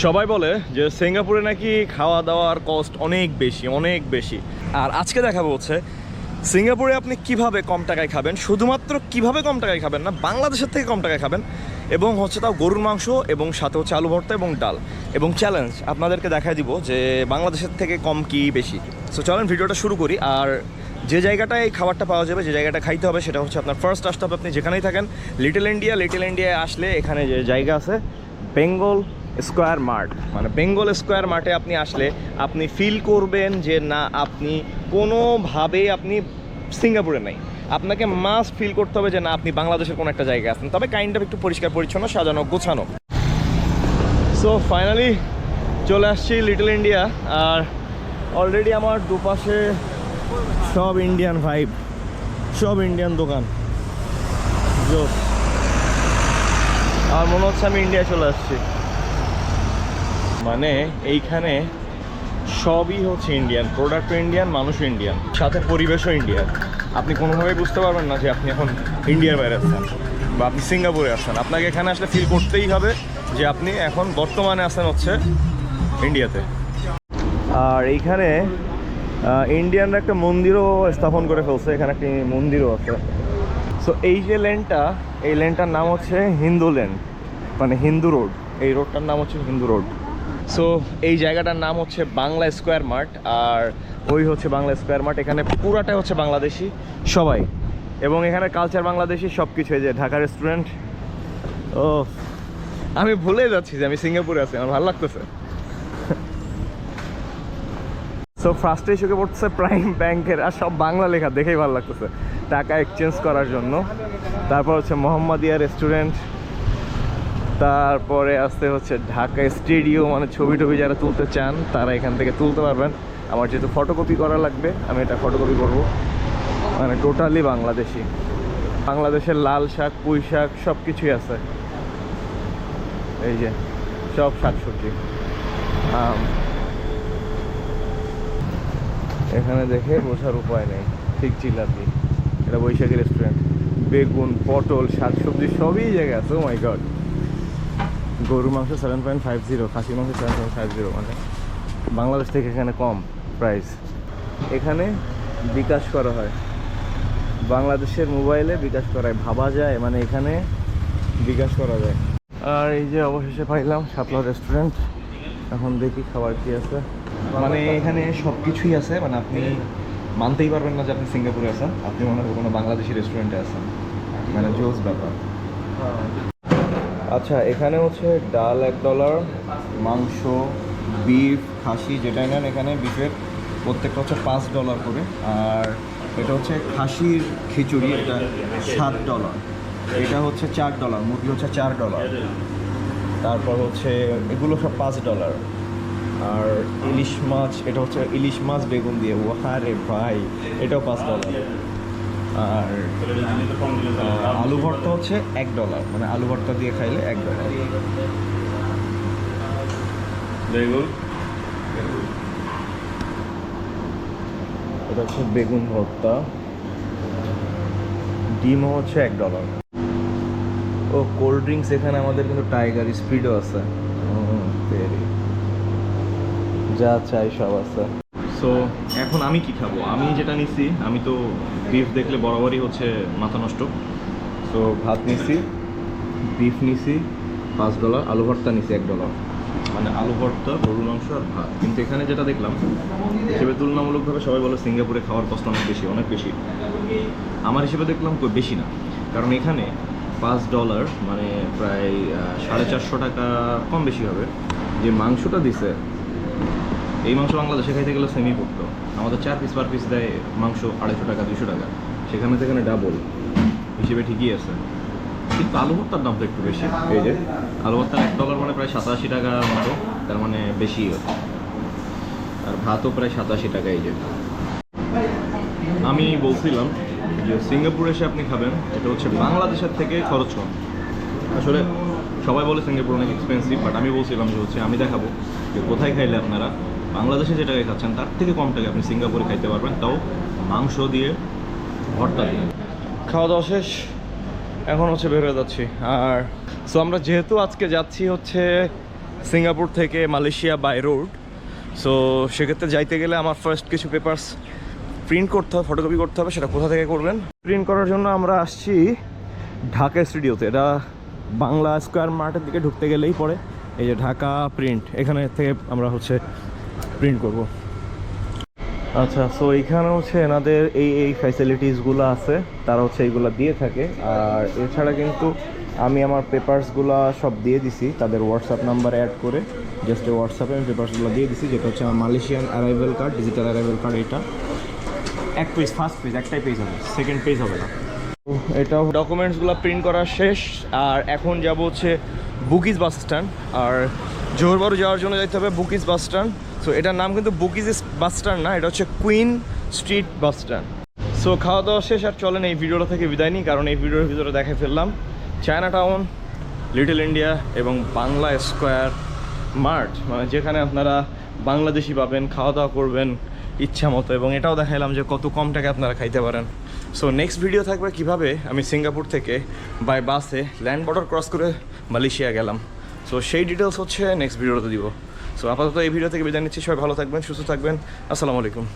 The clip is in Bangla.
সবাই বলে যে সিঙ্গাপুরে নাকি খাওয়া দাওয়ার কস্ট অনেক বেশি অনেক বেশি। আর আজকে দেখাবো হচ্ছে, সিঙ্গাপুরে আপনি কীভাবে কম টাকায় খাবেন, শুধুমাত্র কীভাবে কম টাকায় খাবেন না, বাংলাদেশের থেকে কম টাকায় খাবেন, এবং হচ্ছে তাও গরুর মাংস এবং সাথে হচ্ছে আলু ভর্তা এবং ডাল। এবং চ্যালেঞ্জ আপনাদেরকে দেখাই দিব যে বাংলাদেশের থেকে কম কি বেশি। সো চলেন ভিডিওটা শুরু করি। আর যে জায়গাটায় এই খাবারটা পাওয়া যাবে, যে জায়গাটা খাইতে হবে, সেটা হচ্ছে আপনার ফার্স্ট আসতে হবে, আপনি যেখানেই থাকেন লিটল ইন্ডিয়া লিটল ইন্ডিয়ায় আসলে এখানে যে জায়গা আছে বেঙ্গল স্কোয়ার মার্ট মানে বেঙ্গল স্কোয়ার মার্টে আপনি আসলে আপনি ফিল করবেন যে না, আপনি কোনোভাবেই আপনি সিঙ্গাপুরে নাই। আপনাকে মাস ফিল করতে হবে যে না, আপনি বাংলাদেশের কোনো একটা জায়গায় আছেন। তবে কাইন্ড অফ একটু পরিষ্কার, পরিচ্ছন্ন, সাজানো, গোছানো। সো ফাইনালি চলে আসছি লিটল ইন্ডিয়া আর অলরেডি আমার দুপাশে সব ইন্ডিয়ান ভাইব সব ইন্ডিয়ান দোকান। আর মনে হচ্ছে আমি ইন্ডিয়া চলে আসছি। মানে এইখানে সবই হচ্ছে ইন্ডিয়ান প্রোডাক্ট ইন্ডিয়ান মানুষও ইন্ডিয়ান সাথে পরিবেশও ইন্ডিয়ান আপনি কোনোভাবেই বুঝতে পারবেন না যে আপনি এখন ইন্ডিয়ার বাইরে আছেন বা আপনি সিঙ্গাপুরে আছেন। আপনাকে এখানে আসলে ফিল করতেই হবে যে আপনি এখন বর্তমানে আছেন হচ্ছে ইন্ডিয়াতে আর এইখানে ইন্ডিয়ানরা একটা মন্দিরও স্থাপন করে ফেলছে, এখানে একটি মন্দিরও আছে। সো এই যে লেনটা, এই লেনটার নাম হচ্ছে হিন্দু লেন মানে হিন্দু রোড। এই রোডটার নাম হচ্ছে হিন্দু রোড। সো এই জায়গাটার নাম হচ্ছে বাংলা স্কোয়ার মার্ট আর ওই হচ্ছে বাংলা স্কোয়ার মার্ট। এখানে পুরাটাই হচ্ছে বাংলাদেশি সবাই। এবং এখানে কালচার বাংলাদেশি সব কিছু যে ঢাকা রেস্টুরেন্ট ও আমি ভুলে যাচ্ছি যে আমি সিঙ্গাপুরে আছি, আমার ভালো লাগতেছে। সো ফার্স্টে চোখে পড়তেছে প্রাইম ব্যাংকের আর সব বাংলা লেখা দেখেই ভালো লাগতেছে। টাকা এক্সচেঞ্জ করার জন্য। তারপর হচ্ছে মোহাম্মদিয়া রেস্টুরেন্ট তারপরে আসতে হচ্ছে ঢাকা স্টেডিও মানে ছবি টবি যারা তুলতে চান, তারা এখান থেকে তুলতে পারবেন। আমার যেহেতু ফটোকপি করা লাগবে, আমি এটা ফটোকপি করব। মানে টোটালি বাংলাদেশি। বাংলাদেশের লাল শাক, পুঁই শাক সব কিছুই আছে। এই যে, সব শাকসবজি। এখানে দেখে বোঝার উপায় নেই। ঠিক জিলাপি। এটা বৈশাখী রেস্টুরেন্ট বেগুন, পটল, শাকসবজি, সবই জায়গায় আছে। মাই গড গরু মাংস সেভেন পয়েন্ট ফাইভ জিরো খাসি মাংস সেভেন পয়েন্ট ফাইভ জিরো মানে বাংলাদেশ থেকে এখানে কম প্রাইস এখানে বিকাশ করা হয়। বাংলাদেশের মোবাইলে বিকাশ করা হয়। ভাবা যায় মানে এখানে বিকাশ করা যায়। আর এই যে অবশেষে পাইলাম শাপলা রেস্টুরেন্ট এখন দেখি খাবার কি আছে। মানে এখানে সব কিছুই আছে মানে আপনি মানতেই পারবেন না যে আপনি সিঙ্গাপুরে আছেন। আপনি মনে হয় কোনো বাংলাদেশি রেস্টুরেন্টে আছেন। মানে জোস ব্যাপার। আচ্ছা এখানে হচ্ছে ডাল এক ডলার, মাংস, বিফ, খাসি, যেটাই নেন এখানে, বিফের প্রত্যেকটা হচ্ছে পাঁচ ডলার করে। আর এটা হচ্ছে খাসির খিচুড়ি, এটা সাত ডলার। এটা হচ্ছে চার ডলার, মুরগি হচ্ছে চার ডলার। তারপর হচ্ছে এগুলো সব পাঁচ ডলার। আর ইলিশ মাছ, এটা হচ্ছে ইলিশ মাছ বেগুন দিয়ে। ও রে ভাই, এটাও পাঁচ ডলার। আর আলু ভর্তা হচ্ছে এক ডলার। মানে আলু ভর্তা দিয়ে খাইলে এক ডলার। বেগুন? এটা হচ্ছে বেগুন ভর্তা। ডিমও হচ্ছে এক ডলার। ও কোল্ড ড্রিঙ্কস এখানে আমাদের কিন্তু টাইগার স্পিডও আছে। যা চাই সব আছে। সো এখন আমি কি খাব? আমি যেটা নিছি, আমি তো বিফ দেখলে বরাবরই হচ্ছে মাথা নষ্ট। সো ভাত নিছি বিফ নিছি, পাঁচ ডলার আলু ভর্তা নিছি এক ডলার মানে আলু ভর্তা, গরুর মাংস আর ভাত। কিন্তু এখানে যেটা দেখলাম, হিসেবে তুলনামূলকভাবে সবাই বলে সিঙ্গাপুরে খাওয়ার কষ্ট অনেক বেশি অনেক বেশি। আমার হিসেবে দেখলাম বেশি না। কারণ এখানে পাঁচ ডলার মানে প্রায় সাড়ে চারশো টাকা কম বেশি হবে। যে মাংসটা দিছে এই মাংস বাংলাদেশে খাইতে গেলে সেমি পড়তো আমাদের চার পিস পার পিস দেয় মাংস আড়াইশো টাকা দুশো টাকা। সেখানে সেখানে ডাবল হিসেবে ঠিকই আছে। কিন্তু আলু ভর্তার দামটা একটু বেশি। এই যে। আলু ভর্তার এক ডলার মানে প্রায় সাতাশি টাকার মতো তার মানে বেশি আর ভাতও প্রায় সাতাশি টাকা এই যে। আমি বলছিলাম যে সিঙ্গাপুরে এসে আপনি খাবেন এটা হচ্ছে বাংলাদেশের থেকে খরচ কম। আসলে সবাই বলে সিঙ্গাপুর অনেক এক্সপেন্সিভ বাট আমি বলছিলাম যে হচ্ছে আমি দেখাবো যে কোথায় খাইলে আপনারা বাংলাদেশে যে টাকায় খাচ্ছেন, তার থেকে কম টাকা আপনি সিঙ্গাপুরে খাইতে পারবেন, তাও মাংস দিয়ে ভর্তা দিয়ে। খাওয়া দাওয়া শেষ। এখন হচ্ছে বের হয়ে যাচ্ছি। আর সো আমরা যেহেতু আজকে যাচ্ছি হচ্ছে সিঙ্গাপুর থেকে মালয়েশিয়া বাই রোড সো সেক্ষেত্রে যাইতে গেলে আমার ফার্স্ট কিছু পেপার্স প্রিন্ট করতে হবে ফটোকপি করতে হবে, সেটা কোথা থেকে করবেন? প্রিন্ট করার জন্য আমরা আসছি ঢাকা স্টুডিওতে এটা বাংলা স্কোয়ার মার্টের দিকে ঢুকতে গেলেই পড়ে এই যে ঢাকা প্রিন্ট এখানে থেকে আমরা হচ্ছে প্রিন্ট করব। আচ্ছা সো এইখানে হচ্ছে এনাদের এই এই ফ্যাসিলিটিসগুলো আছে, তারা হচ্ছে এইগুলো দিয়ে থাকে। আর এছাড়া কিন্তু আমি আমার পেপারসগুলো সব দিয়ে দিছি, তাদের হোয়াটসঅ্যাপ নাম্বার অ্যাড করে। জাস্ট হোয়াটসঅ্যাপে আমি পেপারসগুলো দিয়ে দিছি, যেটা হচ্ছে আমার Malaysian arrival card digital arrival card এটা। এক পেজ ফার্স্ট পেজ একটাই পেজ হবে সেকেন্ড পেজ হবে না। এটাও ডকুমেন্টসগুলো প্রিন্ট করা শেষ, আর এখন যাব হচ্ছে বুকিজ বাস স্ট্যান্ড আর জোহরবারু যাওয়ার জন্য যাইতে হবে বুকিজ বাস স্ট্যান্ড সো এটার নাম কিন্তু বুকিজ বাস স্ট্যান্ড না, এটা হচ্ছে Queen Street bus stand so খাওয়া দাওয়া শেষ আর চলেন এই ভিডিওটা থেকে বিদায় নিই, কারণ এই ভিডিওর ভিতরে দেখে ফেললাম। চায়না টাউন লিটল ইন্ডিয়া এবং বাংলা স্কোয়ার মার্ট মানে যেখানে আপনারা বাংলাদেশি পাবেন খাওয়া দাওয়া করবেন ইচ্ছা মতো, এবং এটাও দেখাইলাম যে কত কম টাকা আপনারা খাইতে পারেন। সো নেক্সট ভিডিও থাকবে কীভাবে? আমি সিঙ্গাপুর থেকে বাই বাসে ল্যান্ড বর্ডার ক্রস করে মালয়েশিয়া গেলাম। সো সেই ডিটেলস হচ্ছে নেক্সট ভিডিওতে দিব। সো আপাতত এই ভিডিও থেকে বিদায় নিচ্ছি। সবাই ভালো থাকবেন সুস্থ থাকবেন। আসসালামু আলাইকুম।